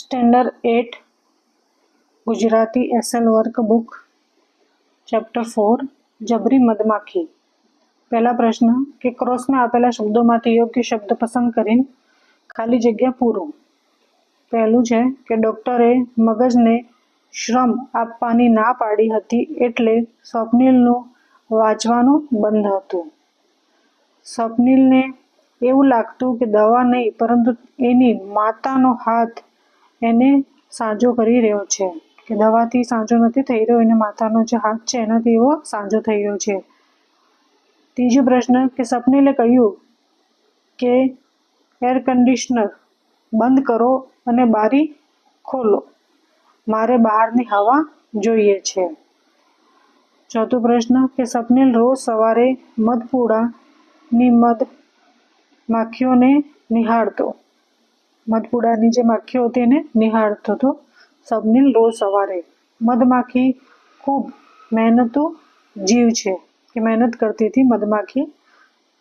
Standard eight Gujarati SL workbook chapter four જબરી મધમાખી પહેલા પ્રશ્ન કે ક્રોસમાં આપેલા શબ્દોમાંથી યોગ્ય શબ્દ પસંદ કરીને ખાલી જગ્યા પૂરો. પહેલું છે કે ડૉક્ટરે મગજને શ્રમ આપવાની ના પાડી હતી એટલે સ્વપ્નિલનું વાંચવાનું બંધ હતું. સ્વપ્નિલને એવું લાગતું કે દવા નહીં, પરંતુ એની માતાનો હાથ એને સાજો કરી રહ્યો છે કે દવાથી સાજો નથી થઈ રહ્યો, એને માથાનો જે હાથ છે એનાથી એવો સાજો થઈ રહ્યો છે. ત્રીજો પ્રશ્ન કે સપનીલે કહ્યું કે એર કન્ડિશનર બંધ કરો અને બારી ખોલો. મારે બહારની હવા જોઈએ છે. ચોથો પ્રશ્ન કે સપનીલ રોજ સવારે મધપૂડાની મધ માખીઓને નિહાળતો. મધપુડાની જે માખીઓ હતી એને નિહાળતો હતો. સબનીલ રોજ સવારે મધમાખી ખૂબ મહેનતુ જીવ છે કે મહેનત કરતી હતી મધમાખી.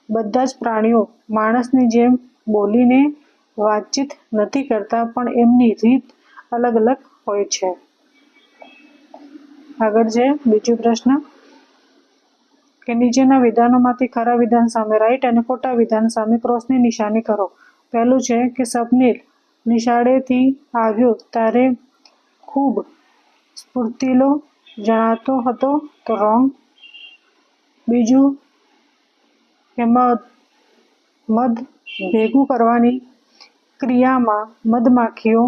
બધા જ પ્રાણીઓ માણસની જેમ બોલીને વાતચીત નથી કરતા, પણ એમની રીત અલગ અલગ હોય છે. આગળ છે બીજો પ્રશ્ન. કે નીચેના વિધાનોમાંથી ખરા વિધાન સામે રાઈટ અને ખોટા વિધાન સામે ક્રોસની નિશાની કરો. પહેલું છે કે સપનીલ નિશાળેથી આવ્યો ત્યારે ખૂબ સ્ફૂર્તિલો જણાતો હતો તો રોંગ. બીજું, એમાં મધ ભેગું કરવાની ક્રિયામાં મધમાખીઓ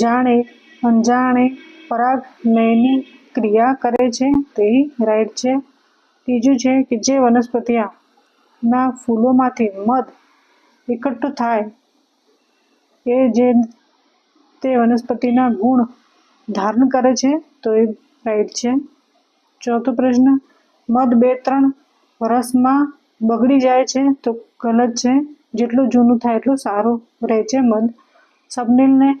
જાણે અંજાણે પરાગનયની ક્રિયા કરે છે તે રાઈટ છે. ત્રીજું છે કે જે વનસ્પતિના ફૂલોમાંથી મધ એકઠું થાય. એ જે તે વનસ્પતિના ગુણ ધારણ કરે છે, તો એ રાઈટ છે. ચોથો પ્રશ્ન, મધ બે ત્રણ વર્ષમાં બગડી જાય છે, તો ગલત છે. જેટલું જૂનું થાય એટલું સારું રહે છે મધ. સબનીલને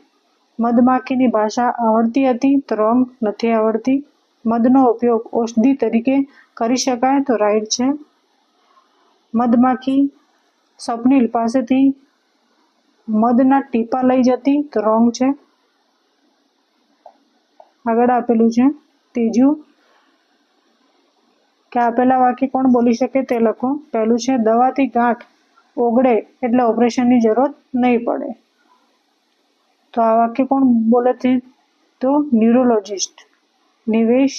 મધમાખીની ભાષા આવડતી હતી, તો રોંગ નથી આવડતી. મધનો ઉપયોગ ઔષધિ તરીકે કરી શકાય, તો રાઈટ છે. મધમાખી સ્વપ્નિલ પાસેથી મદના ટીપા લઈ જતી તો રોંગ છે. આગળ આપેલું છે. ત્રીજું, કે આપેલા વાક્ય કોણ બોલી શકે તે લખો. પહેલું છે, દવાથી ગાંઠ ઓગળે એટલે ઓપરેશનની જરૂરત નહીં પડે. તો આ વાક્ય કોણ બોલે છે તો ન્યુરોલોજિસ્ટ નિવેશ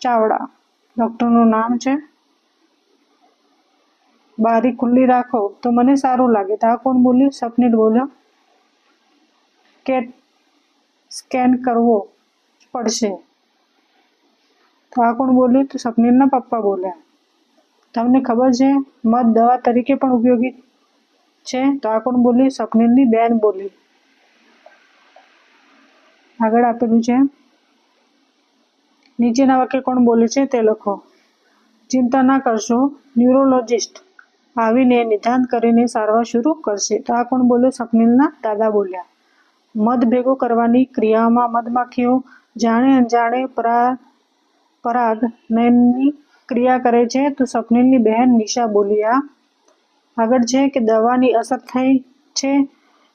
ચાવડા. ડૉક્ટરનું નામ છે. બારી ખુલ્લી રાખો, તો મને સારું લાગે. તો આ કોણ બોલ્યું? સપનીલ બોલ્યો? કે સ્કેન કરવો પડશે. તો આ કોણ બોલ્યું? તો સપનીલના પપ્પા બોલ્યા. તમને ખબર છે, મધ દવા તરીકે પણ ઉપયોગી છે? તો આ કોણ બોલ્યું? સપનીલની બેન બોલી. આગળ આપેલું છે. નીચેના વાક્ય કોણ બોલે છે? તે લખો. ચિંતા ના કરશો. ન્યુરોલોજિસ્ટ. આવીને નિદાન કરીને સારવાર શરૂ કરશે. તો આ કોણ બોલ્યો? સપનીલના દાદા બોલ્યા. મધ ભેગો કરવાની ક્રિયામાં મધમાખીઓ જાણે અનજાણે પરા, પરાગ નયનની ક્રિયા કરે છે. તો સપનીલની બહેન નિશા બોલ્યા, આગળ છે કે દવાની અસર થઈ છે?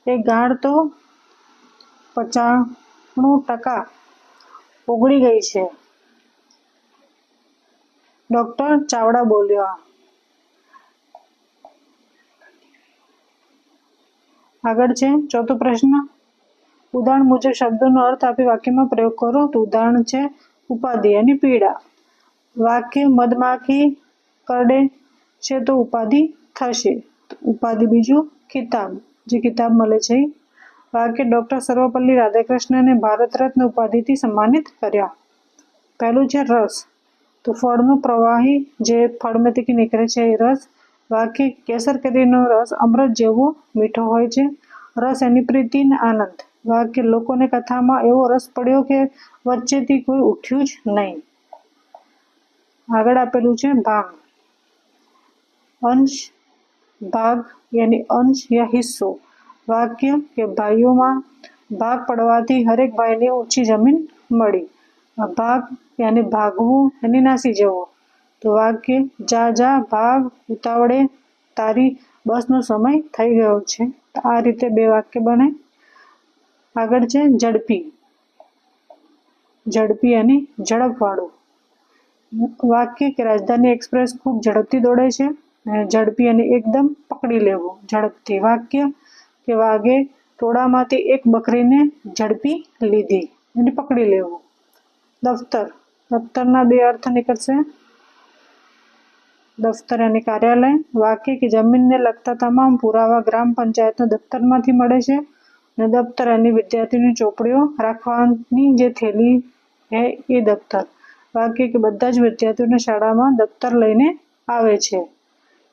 એ ગાઢ તો પચાણું ટકા ઓગળી ગઈ છે. ડૉક્ટર ચાવડા બોલ્યા આગળ છે. ચોથો પ્રશ્ન. ઉદાહરણ મુજબ શબ્દોનો અર્થ આપી વાક્યમાં પ્રયોગ કરો તો ઉદાહરણ છે, ઉપાધિ અને પીડા. વાક્ય મધમાખી કરડે છે તો ઉપાધિ થશે. ઉપાધિ બીજું કિતાબ જે કિતાબ મળે છે. વાક્ય ડૉક્ટર સર્વપલ્લી રાધાકૃષ્ણને ભારત રત્ન ઉપાધિથી સન્માનિત કર્યા. પહેલું છે રસ. તો ફળનું પ્રવાહી જે ફળમાંથી નીકળે છે એ રસ વાક્ય કેસર કેરીનો રસ અમૃત જેવો મીઠો હોય છે. રસ એની પ્રીતિને આનંદ. વાક્ય લોકોને કથામાં એવો રસ પડ્યો કે વચ્ચેથી કોઈ ઉઠ્યું જ નહીં. આગળ આપેલું છે ભાગ. અંશ, ભાગ યાની અંશ યા હિસ્સો. વાક્ય કે ભાઈઓમાં ભાગ પડવાથી હરેક ભાઈને ઓછી જમીન મળી. ભાગ યાની ભાગવું એની નાસી જવો. તો વાક્ય જા જા ભાગ ઉતાવળે, તારી બસનો સમય થઈ ગયો છે. આ રીતે બે વાક્ય બને. આગળ છે ઝડપી. ઝડપી અને ઝડપવાળું. વાક્ય કે રાજધાની એક્સપ્રેસ ખૂબ ઝડપથી દોડે છે ઝડપી અને એકદમ પકડી લેવું. ઝડપથી વાક્ય કે વાઘે ટોળામાંથી એક બકરીને ઝડપી લીધી અને પકડી લેવું. દફતર. દફતરના બે અર્થ નીકળશે. દફતર અને કાર્યાલય. વાક્ય કે જમીનને લગતા તમામ પુરાવા ગ્રામ પંચાયતના દફતરમાંથી મળે છે અને દફતર અને વિદ્યાર્થીઓની ચોપડીઓ રાખવાની જે થેલી હે એ દફતર. વાક્ય કે બધા જ વિદ્યાર્થીઓને શાળામાં દફતર લઈને આવે છે.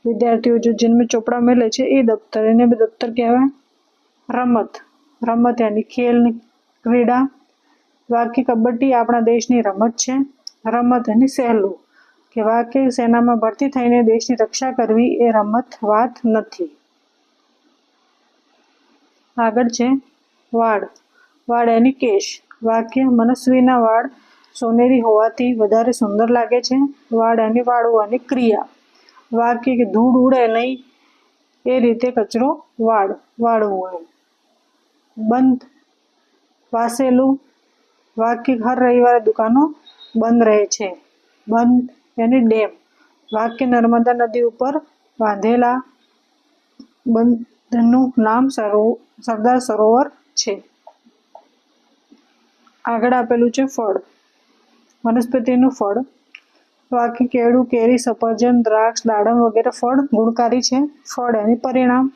વિદ્યાર્થીઓ જો જેમને ચોપડા મેળે છે એ દફતર. એને દફતર કહેવાય. રમત. રમત યાની ખેલ ક્રીડા. વાક્ય કબડ્ડી આપણા દેશની રમત છે. રમત અને સહેલું. કે વાક્ય સેનામાં ભરતી થઈને દેશની રક્ષા કરવી એ રમત, વાત નથી. આગળ છે, વાળ. વાડ એની કેશ. વાક્ય, મનસ્વીના વાળ સોનેરી હોવાથી વધારે સુંદર લાગે છે. વાડ એની વાળવાની ક્રિયા. વાક્ય કે ધૂળ ઉડે નહીં, એ રીતે કચરો વાળ, વાળવું હોય. બંધ. વાસેલું. વાક્ય હર રવિવારે દુકાનો બંધ રહે છે. બંધ. યાની ડેમ. વાક્ય નર્મદા નદી ઉપર બાંધેલા બંધનું નામ સરો, સરદાર સરોવર છે. આગળ આપેલું છે ફળ. વનસ્પતિનું ફળ. વાક્ય કેળું, કેરી, સફરજન, દ્રાક્ષ, દાડમ વગેરે ફળ ગુણકારી છે. ફળ એની પરિણામ.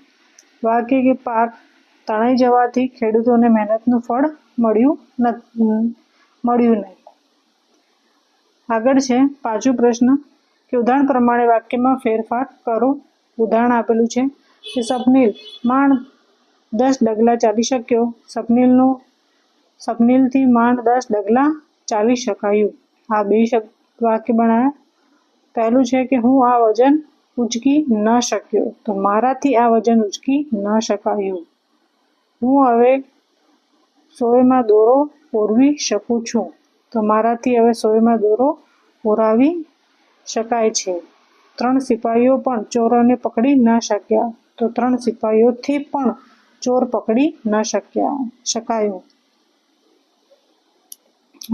વાક્ય કે પાક તણાઈ જવાથી ખેડૂતોને મહેનતનું ફળ મળ્યું મળ્યું નહીં. આગળ છે પાંચમો પ્રશ્ન કે ઉદાહરણ પ્રમાણે વાક્યમાં ફેરફાર કરો. ઉદાહરણ આપેલું છે કે સપનીલ માંડ દસ ડગલા ચાલી શક્યો. સપનીલનું સપનીલથી માંડ દસ ડગલા ચાલી શકાયું. આ બે શબ્દ વાક્ય બનાવ્યા. પહેલું છે કે હું આ વજન ઉચકી ન શક્યો, તો મારાથી આ વજન ઉચકી ન શકાયું. હું હવે સોયમાં દોરો ઓરવી શકું છું. તો મારાથી હવે સોયમાં દોરો ઓરાવી શકાય છે. ત્રણ સિપાહીઓ પણ ચોરોને પકડી ન શક્યા. તો ત્રણ સિપાહીઓથી પણ ચોર પકડી ન શક્યા. શકાયું.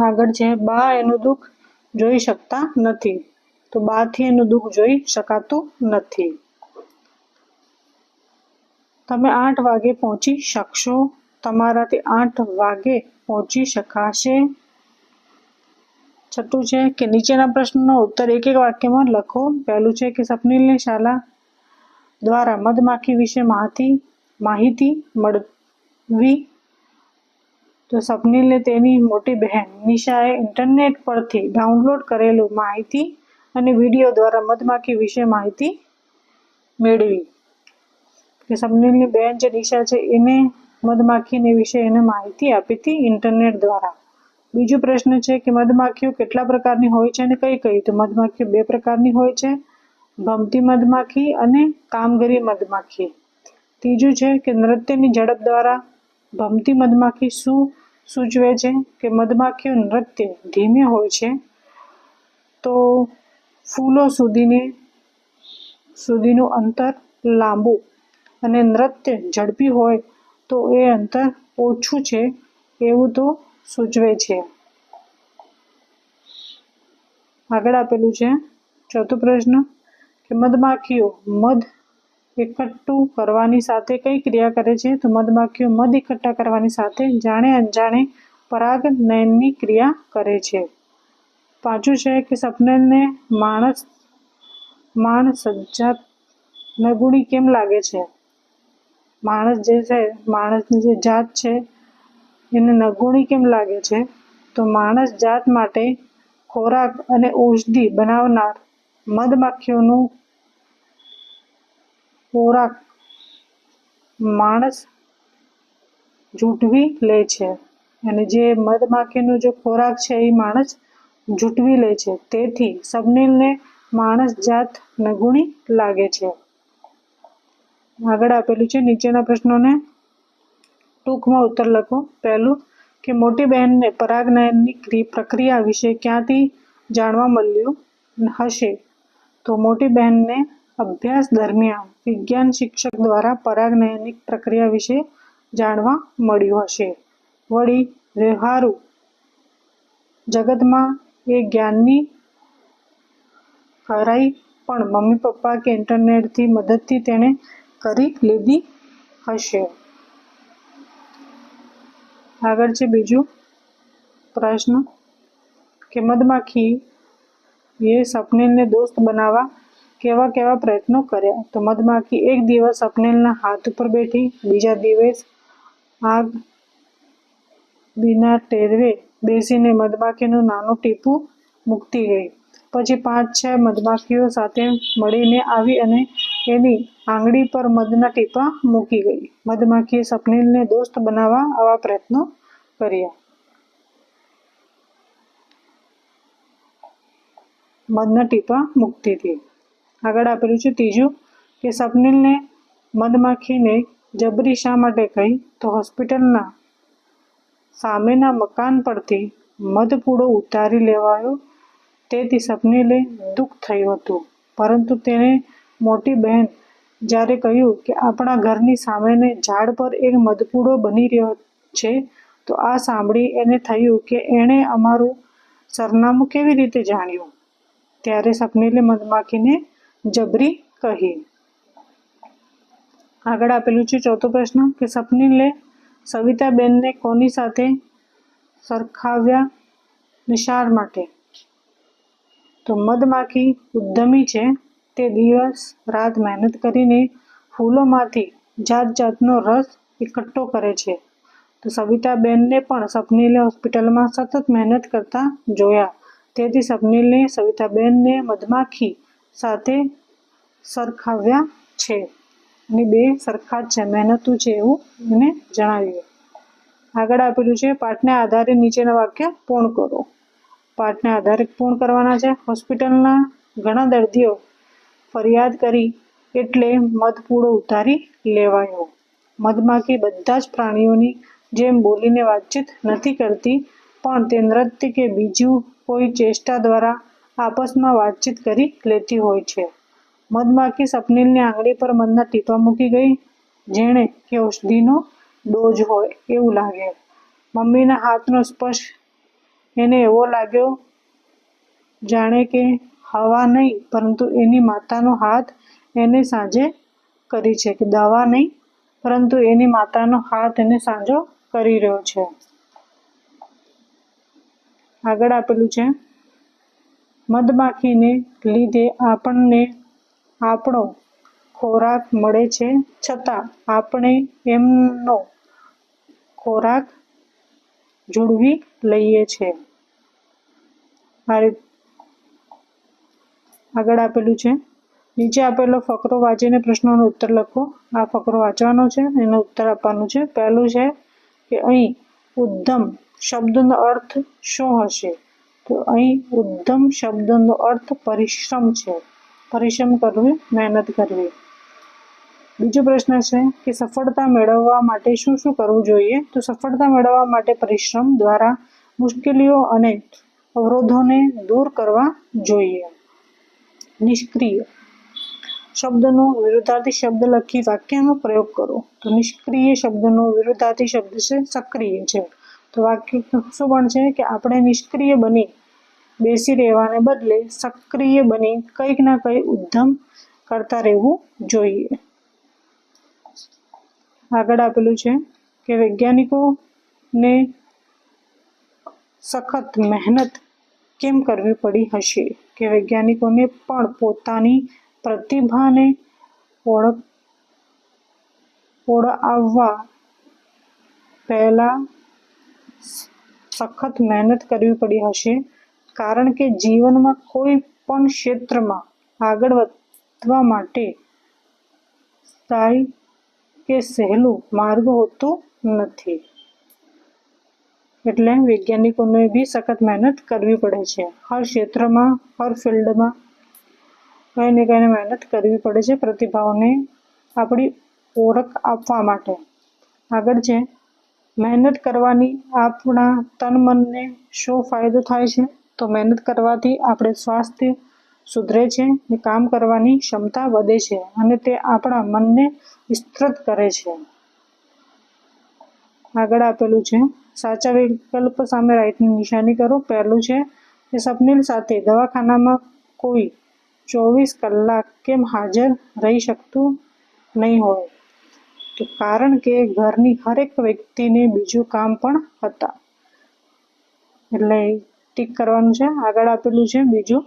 આગળ છે, બા એનું દુઃખ જોઈ શકતા નથી. તો બાથી એનું દુઃખ જોઈ શકાતું નથી. તમે આઠ વાગે પહોંચી શકશો. તમારાથી આઠ વાગે પહોંચી શકાશે. છઠ્ઠું છે કે નીચેના પ્રશ્નનો ઉત્તર એક એક વાક્યમાં લખો. પહેલું છે કે સપનીલની શાલા દ્વારા મધમાખી વિશે માહિતી માહિતી મળવી. તો સપનીલને તેની મોટી બહેન નિશાએ ઇન્ટરનેટ પરથી ડાઉનલોડ કરેલું માહિતી અને વીડિયો દ્વારા મધમાખી વિશે માહિતી મેળવી. કે સપનીલની બહેન જે નિશા છે એને મધમાખીને વિશે એને માહિતી આપી હતી ઇન્ટરનેટ દ્વારા. બીજો પ્રશ્ન છે કે મધમાખીઓ કેટલા પ્રકારની હોય છે અને કઈ કઈ? તો મધમાખીઓ બે પ્રકારની હોય છે. ભમતી મધમાખી અને કામગીરી મધમાખી. ત્રીજું છે કે નૃત્યની ઝડપ દ્વારા ભમતી મધમાખી શું સૂચવે છે કે મધમાખીઓ નૃત્ય ધીમે હોય છે? તો ફૂલો સુધીને, સુધીનું અંતર લાંબુ અને નૃત્ય ઝડપી હોય તો એ અંતર ઓછું છે. એવું તો સૂચવે છે. આગળ આપેલું છે, ચોથો પ્રશ્ન, કે મધમાખીઓ મધ એકઠું કરવાની સાથે કઈ ક્રિયા કરે છે? તો મધમાખીઓ મધ એકઠા કરવાની સાથે જાણે અનજાણે પરાગ નયનની ક્રિયા કરે છે. પાંચું છે કે સપનેને માણસ માણ સજ્જાત નગુણી કેમ લાગે છે? માણસ જે છે, માણસની જે જાત છે એને નગુણી કેમ લાગે છે? તો માણસ જાત માટે ખોરાક અને ઔષધિ બનાવનાર મધમાખીઓનું ખોરાક માણસ જૂટવી લે છે. અને જે મધમાખીનો જે ખોરાક છે એ માણસ જૂટવી લે છે. તેથી સબનીલને માણસ જાત નગુણી લાગે છે. આગળ આપેલું છે નીચેના પ્રશ્નોને. ટૂંકમાં ઉત્તર લખો. પહેલું, કે મોટી બહેનને પરાગનયનની પ્રક્રિયા વિશે ક્યાંથી જાણવા મળ્યું હશે? તો મોટી બહેનને અભ્યાસ દરમિયાન વિજ્ઞાન શિક્ષક દ્વારા પરાગનયનની પ્રક્રિયા વિશે જાણવા મળ્યું હશે. વળી, વ્યવહારુ જગતમાં એ જ્ઞાનની ખરાઈ પણ મમ્મી પપ્પા કે ઇન્ટરનેટથી મદદથી તેણે કરી લીધી હશે. આગળ છે બીજું પ્રશ્ન કે મધમાખી એ સપનેલને દોસ્ત બનાવવા કેવા કેવા પ્રયત્નો કર્યા? તો મધમાખી એક દિવસ સપનેલના હાથ ઉપર બેઠી, બીજા દિવસ આગ બીના ટેરવે બેસીને મધમાખીનું નાનું ટીપું મૂકતી ગઈ. પછી પાંચ છ મધમાખીઓ સાથે મળીને આવી અને એની આંગળી પર મધના ટીપા મૂકી ગઈ. મધમાખીએ સપનીલને દોસ્ત બનાવવા આવા પ્રયત્નો કર્યા. મધના ટીપા મૂકતી હતી. આગળ આપેલું છે ત્રીજું કે સપનીલને મધમાખીને જબરી શા માટે કહી? તો હોસ્પિટલના સામેના મકાન પરથી મધપૂડો ઉતારી લેવાયો તેથી સપનીલે દુઃખ થયું હતું. પરંતુ તેને મોટી બહેન જ્યારે કહ્યું કે આપણા ઘરની સામેને ઝાડ પર એક મધપૂડો બની રહ્યો છે, તો આ સાંભળી એને થયું કે એણે અમારું સરનામું કેવી રીતે જાણ્યું? ત્યારે સપનીલે મધમાખીને જબરી કહી. આગળ આપેલું છે ચોથો પ્રશ્ન કે સપનીલે સવિતાબેનને કોની સાથે સરખાવ્યા નિશાળ માટે? તો મધમાખી ઉદ્યમી છે. તે દિવસ રાત મહેનત કરીને ફૂલોમાંથી જાત જાતનો રસ એકઠો કરે છે. તો સવિતાબેનને પણ સપનીલે હોસ્પિટલમાં સતત મહેનત કરતા જોયા. તેથી સપનીલને સવિતાબેનને મધમાખી સાથે સરખાવ્યા છે. અને બે સરખા જ છે, મહેનતું છે એવું એને જણાવ્યું. આગળ આપેલું છે, પાઠને આધારે નીચેના વાક્ય પૂર્ણ કરો. પાઠને આધારે પૂર્ણ કરવાના છે. હોસ્પિટલના ઘણા દર્દીઓ ફરિયાદ કરી એટલે મધપૂડો ઉતારી લેવાયો. મધમાખી બધા જ પ્રાણીઓની જેમ બોલીને વાતચીત નથી કરતી, પણ તે નૃત્ય કે બીજું કોઈ ચેષ્ટા દ્વારા આપસમાં વાતચીત કરી લેતી હોય છે. મધમાખી સપનીલની આંગળી પર મધના ટીપા મૂકી ગઈ, જેણે કે ઔષધિનો ડોઝ હોય એવું લાગે. મમ્મીના હાથનો સ્પર્શ એને એવો લાગ્યો, જાણે કે હવા નહીં, પરંતુ એની માતાનો હાથ એને સાંજે કરી છે, કે દવા નહીં, પરંતુ એની માતાનો હાથ એને સાંજો કરી રહ્યો છે. આગળ આપેલું છે, મધમાખીને લીધે આપણને આપણો ખોરાક મળે છે, છતાં આપણે એમનો ખોરાક જોડવી લઈએ છીએ આગળ આપેલું છે. નીચે આપેલો ફકરો વાંચીને પ્રશ્નોનો ઉત્તર લખો. આ ફકરો વાંચવાનો છે, એનો ઉત્તર આપવાનું છે. પહેલું છે કે અહીં ઉદ્ધમ શબ્દનો અર્થ શું હશે? તો અહીં ઉદ્ધમ શબ્દનો અર્થ પરિશ્રમ છે. પરિશ્રમ કરવી, મહેનત કરવી. બીજો પ્રશ્ન છે કે સફળતા મેળવવા માટે શું શું કરવું જોઈએ? તો સફળતા મેળવવા માટે પરિશ્રમ દ્વારા મુશ્કેલીઓ અને અવરોધોને દૂર કરવા જોઈએ. નિષ્ક્રિય શબ્દનો વિરુદ્ધાર્થી શબ્દ લખી વાક્યનો પ્રયોગ કરો. તો નિષ્ક્રિય શબ્દનો વિરુદ્ધાર્થી શબ્દ છે સક્રિય છે. તો વાક્ય શું છે કે આપણે નિષ્ક્રિય બની બેસી રહેવાને બદલે સક્રિય બની કંઈક ના કંઈક ઉદ્ધમ કરતા રહેવું જોઈએ. આગળ આપેલું છે કે વૈજ્ઞાનિકોને સખત મહેનત કેમ કરવી પડી હશે? કે વૈજ્ઞાનિકોને પણ પોતાની પ્રતિભાને ઓળખ, ઓળાવવા પહેલાં સખત મહેનત કરવી પડી હશે. કારણ કે જીવનમાં કોઈ પણ ક્ષેત્રમાં આગળ વધવા માટે સ્થાયી કે સહેલું માર્ગ હોતો નથી. એટલે વૈજ્ઞાનિકોને બી સખત મહેનત કરવી પડે છે. હર ક્ષેત્રમાં, હર ફિલ્ડમાં કંઈ ને કંઈને મહેનત કરવી પડે છે પ્રતિભાઓને આપણી ઓળખ આપવા માટે. આગળ છે, મહેનત કરવાની આપણા તન મનને શું ફાયદો થાય છે? તો મહેનત કરવાથી આપણે સ્વાસ્થ્ય સુધરે છે કામ કરવાની ક્ષમતા વધે છે અને તે આપણા મનને વિસ્તૃત કરે છે. આગળ આપેલું છે, સાચા વિકલ્પ સામે રાઈટની નિશાની કરો. પહેલું છે કે સ્વપ્નિલ સાથે દવાખાનામાં કોઈ ચોવીસ કલાક કેમ હાજર રહી શકતું નહીં હોય? તો કારણ કે ઘરની હરેક વ્યક્તિને બીજું કામ પણ હતા. એટલે ટીક કરવાનું છે. આગળ આપેલું છે બીજું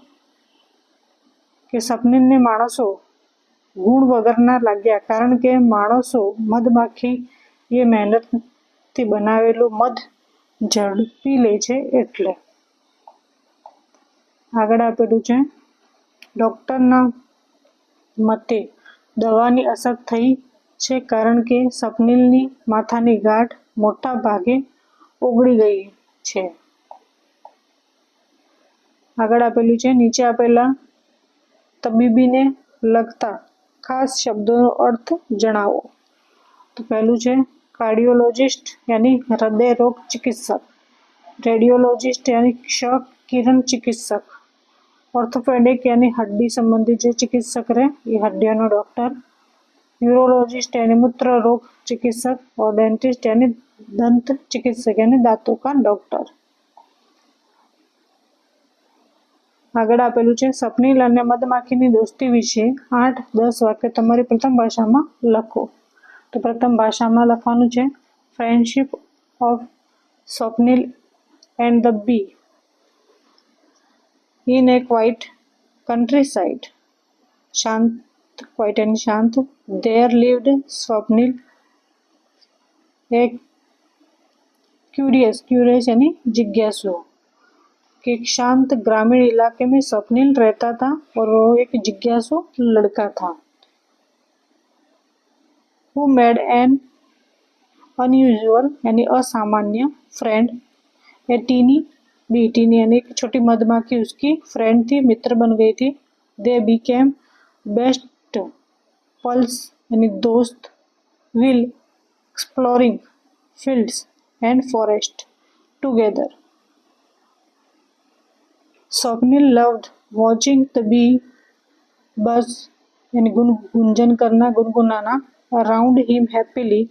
કે સ્વપ્નિલને માણસો ગુણ વગરના લાગ્યા કારણ કે માણસો મધમાખી એ મહેનતથી બનાવેલું મધ ઝડપી લે છે એટલે. આગળ આપેલું છે, ડૉક્ટરના મતે દવાની અસર થઈ છે કારણ કે સ્વપ્નિલની માથાની ગાંઠ મોટા ભાગે ઓગળી ગઈ છે. આગળ આપેલું છે, નીચે આપેલા તબીબીને લગતા खास शब्दों अर्थ जनावो तो पहलू है कार्डियोलॉजिस्ट यानी हृदय रोग चिकित्सक रेडियोलॉजिस्ट यानी क्ष किरण चिकित्सक ऑर्थोपेडिक यानी हड्डी संबंधी जो चिकित्सक रहे ये हड्डियों डॉक्टर यूरोलॉजिस्ट यानी मूत्र रोग चिकित्सक और डेंटिस्ट यानी दंत चिकित्सक यानी दांतों का डॉक्टर આગળ આપેલું છે, સપનીલ અને મધમાખીની દોસ્તી વિશે આઠ દસ વાક્ય તમારી પ્રથમ ભાષામાં લખો. તો પ્રથમ ભાષામાં લખવાનું છે, friendship of Swapnil and the bee in a quiet countryside શાંત, ક્વાઇટ એન્ડ શાંત. There lived Swapnil a curious curious એની જિજ્ઞાસુ कि एक शांत ग्रामीण इलाके में स्वप्निल रहता था और वो एक जिज्ञासु लड़का था। हु मेड एन अनयूजुअल यानी असामान्य friend a tiny bee tiny यानी एक छोटी मधमाखी उसकी फ्रेंड थी, मित्र बन गई थी। दे बिकेम बेस्ट पल्स यानी दोस्त will exploring fields and forest together Swapnil loved watching the bee buzz यानी गुन गुंजन करना गुनगुनाना around him happily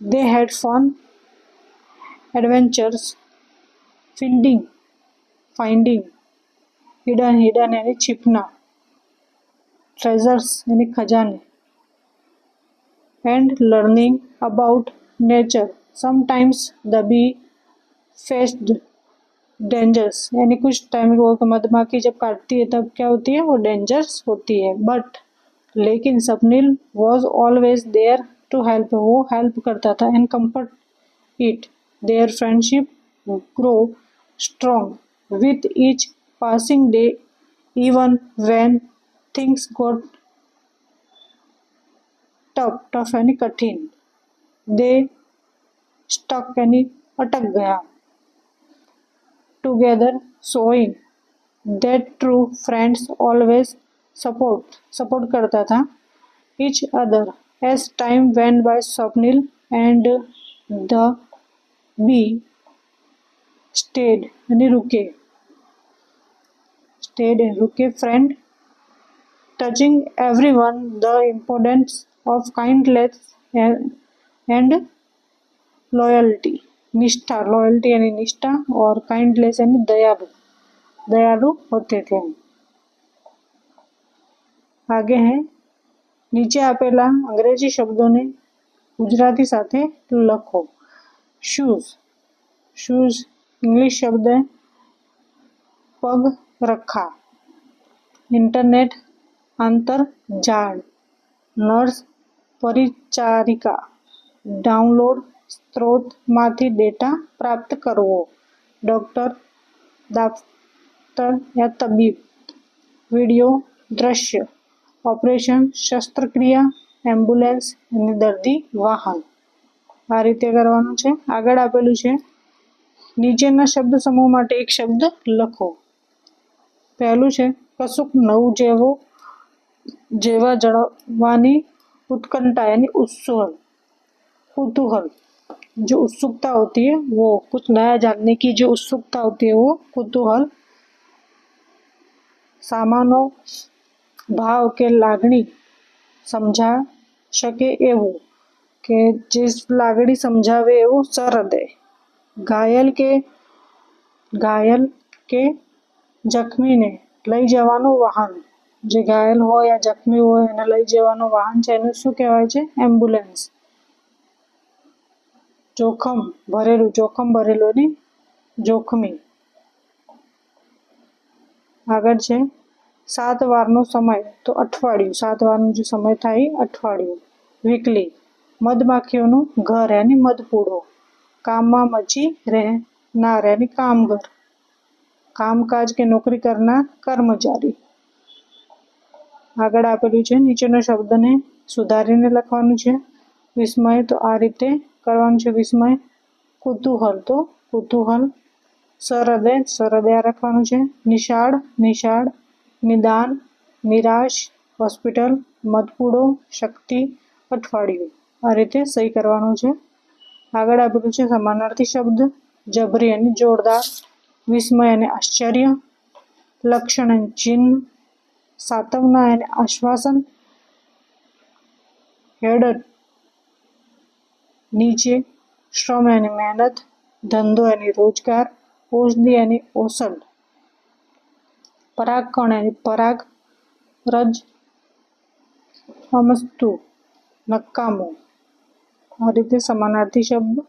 they had fun adventures fielding finding hidden hidden यानी छिपना ट्रेजर्स यानी खजाने and learning about nature sometimes the bee faced dangers यानी कुछ टाइम को मधुमाखी जब काटती है, तब क्या होती है? वो डेंजर्स होती है. बट लेकिन Swapnil was always there to help वो हेल्प करता था and comfort it their friendship grow strong with each passing day even when things got tough tough यानी कठिन दे स्टक यानी अटक गया। together showing that true friends always support support करता था each other as time went by Swapnil and the bee stayed यानी रुके stayed and रुके friend touching everyone the importance of kindness and, and loyalty निष्ठा loyalty यानी निष्ठा और kindness यानी दयालु दयालु होते थे आगे है નીચે આપેલા અંગ્રેજી શબ્દોને ગુજરાતી સાથે લખો શૂઝ શૂઝ ઇંગ્લિશ શબ્દ પગ રખા ઇન્ટરનેટ આંતરજાળ નર્સ પરિચારિકા ડાઉનલોડ સ્ત્રોતમાંથી ડેટા પ્રાપ્ત કરવો. ડૉક્ટર દાફતર યા તબીબ. વીડિયો દ્રશ્ય. ઓપરેશન, શસ્ત્રક્રિયા, એમ્બ્યુલન્સ અને દર્દી વાહન. આ રીતે કરવાનું છે. આગળ આપેલું છે. નીચેના શબ્દ સમૂહ માટે એક શબ્દ લખો. પહેલું છે, કશુંક નવું જેવો, જેવા જણાવવાની ઉત્કંઠા એની ઉત્સુહલ. કુતૂહલ. जो उत्सुकता होती है वो कुछ नया जानने की जो उत्सुकता होती है वो कुतूहल સામાનો ભાવ કે લાગણી સમજા શકે એવું કે જે લાગણી સમજાવે એવું સહૃદય ઘાયલ કે ઘાયલ કે જખમીને લઈ જવાનું વાહન જે ઘાયલ હોય યા જખમી હોય એને લઈ જવાનું વાહન છે એનું શું કહેવાય છે એમ્બ્યુલન્સ જોખમ ભરેલું જોખમ ભરેલું ને જોખમી. આગળ છે, સાત વારનો સમય, તો અઠવાડિયું, સાત વારનો જે સમય થાય અઠવાડિયું. વીકલી મધમાખીઓનું ઘર એની મધપૂડો કામમાં મચી રહેનાર એની કામગર કામકાજ કે નોકરી કરનાર કર્મચારી. આગળ આપેલું છે, નીચેના શબ્દને સુધારીને લખવાનું છે. વિસ્મય, તો આ રીતે કરવાનું છે વિસ્મય. કુતૂહલ તો કુતૂહલ. સરહદય સરહદય રાખવાનું છે. નિશાળ નિશાળ. નિદાન, નિરાશ. હોસ્પિટલ, મધપૂડો, શક્તિ, અઠવાડિયું. આ રીતે સહી કરવાનું છે. આગળ આપેલું છે સમાનાર્થી શબ્દ, જબરી અને જોરદાર, વિસ્મય અને આશ્ચર્ય, લક્ષણ અને ચિહ્ન, સાતવના અને આશ્વાસન હેડ નીચે, શ્રમ એની મહેનત, ધંધો એની રોજગાર ઔષધિ એની ઔષધ પરાગકણ એની પરાગ, રજ, અમસ્તુ, નકામું. આ રીતે સમાનાર્થી શબ્દ.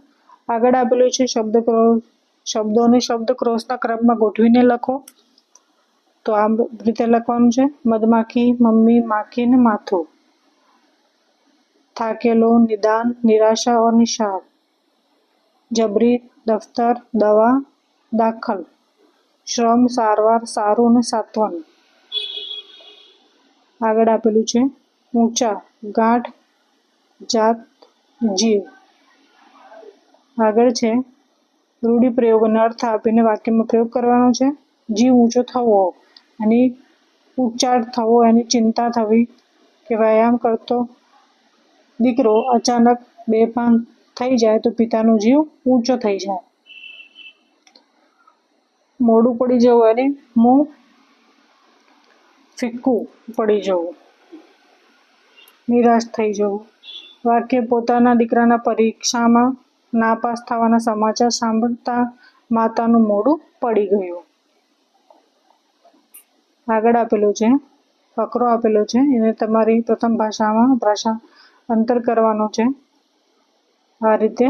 આગળ આપેલું છે, શબ્દ શબ્દોને શબ્દ ક્રોસના ક્રમમાં ગોઠવીને લખો. તો આ રીતે લખવાનું છે, મધમાખી, મમ્મી, માખી ને માથું. થાકેલો, નિદાન, નિરાશા और નિશાળ. જબરી દફતર, દવા, દાખલ. શ્રમ, સારવાર, સારું અને સાત્વન. આગળ આપેલું છે, ઊંચા ગાંઠ જાત જીવ. આગળ છે, રૂઢિપ્રયોગોનો અર્થ આપીને વાક્યમાં પ્રયોગ કરવાનો છે, જીવ ઊંચો થવો એની ઉચ્ચાર થવો એની ચિંતા થવી કે વ્યાયામ કરતો દીકરો અચાનક બેભાન થઈ જાય તો પિતાનો જીવ ઊંચો થઈ જાય. મોડું પડી જવું અને મોં ફિક્કું પડી જવું. નિરાશ થઈ જવું. વાક્ય પોતાના દીકરાના પરીક્ષામાં નાપાસ થવાના સમાચાર સાંભળતા માતાનું મોડું પડી ગયું. આગળ આપેલું છે, ફકરો આપેલો છે, એને તમારી પ્રથમ ભાષામાં ભાષા અંતર કરવાનો છે આ રીતે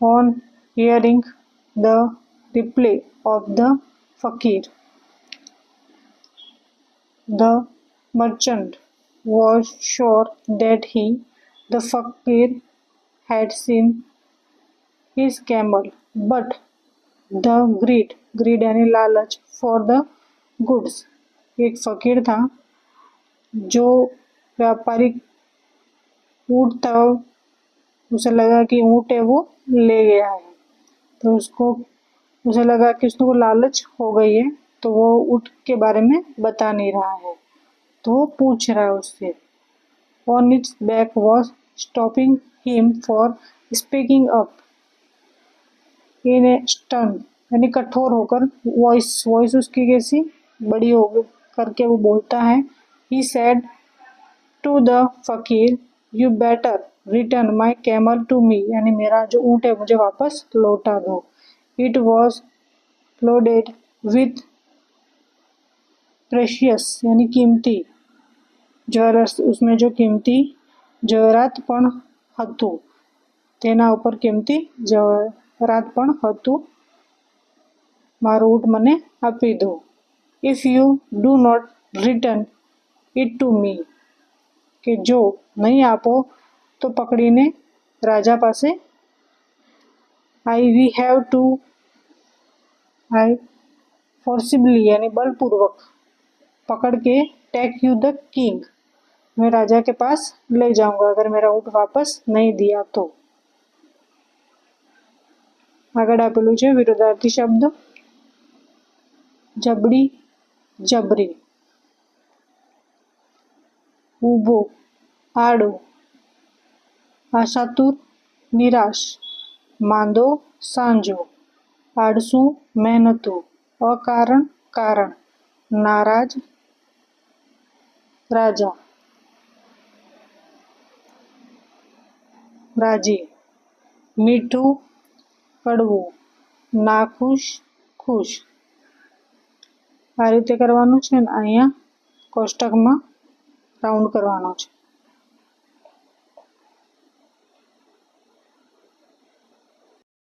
on hearing the reply of the fakir. The merchant was sure that he, the fakir, had seen his camel, but the greed, greed यानी लालच for the goods. एक फकीर था जो व्यापारी ऊँट था उसे लगा कि ऊँट है, वो ले गया है। तो उसको, उसे लगा कि उसको लालच हो गई है तो वो ऊँट के बारे में बता नहीं रहा है। तो वो पूछ रहा है उससे on its back was stopping him for speaking up in a stern यानी कठोर होकर वॉइस वॉइस उसकी कैसी बड़ी हो, करके वो बोलता है ही सेड टू द फकीर you better return my camel to me यानी मेरा जो ऊँट है मुझे वापस लौटा दो it was loaded with precious यानी कीमती જ્વેલર્સ उसमें जो कीमती જવેરાત પણ હતું તેના ઉપર કિંમતી જવેરાત પણ હતું મારું ઊંટ મને આપી દો if you do not return it to me કે જો નહીં આપો તો પકડીને રાજા પાસે I we have to I forcibly यानी बलपूर्वक पकड़ के टेक यू द किंग मैं राजा के पास ले जाऊंगा अगर मेरा ऊँट वापस नहीं दिया तो આગળ આપેલું છે વિરોધાર્થી શબ્દ જબડી જબરી ઊભો, આડો, આશાતુર, નિરાશ, માંદો, સાંજો આડસું મહેનતું, અકારણ, કારણ, નારાજ, રાજા, રાજી, મીઠું, કડવું, નાખુશ, ખુશ. આ રીતે કરવાનું છે ને, અહીંયા કોષ્ટકમાં રાઉન્ડ કરવાનો છે.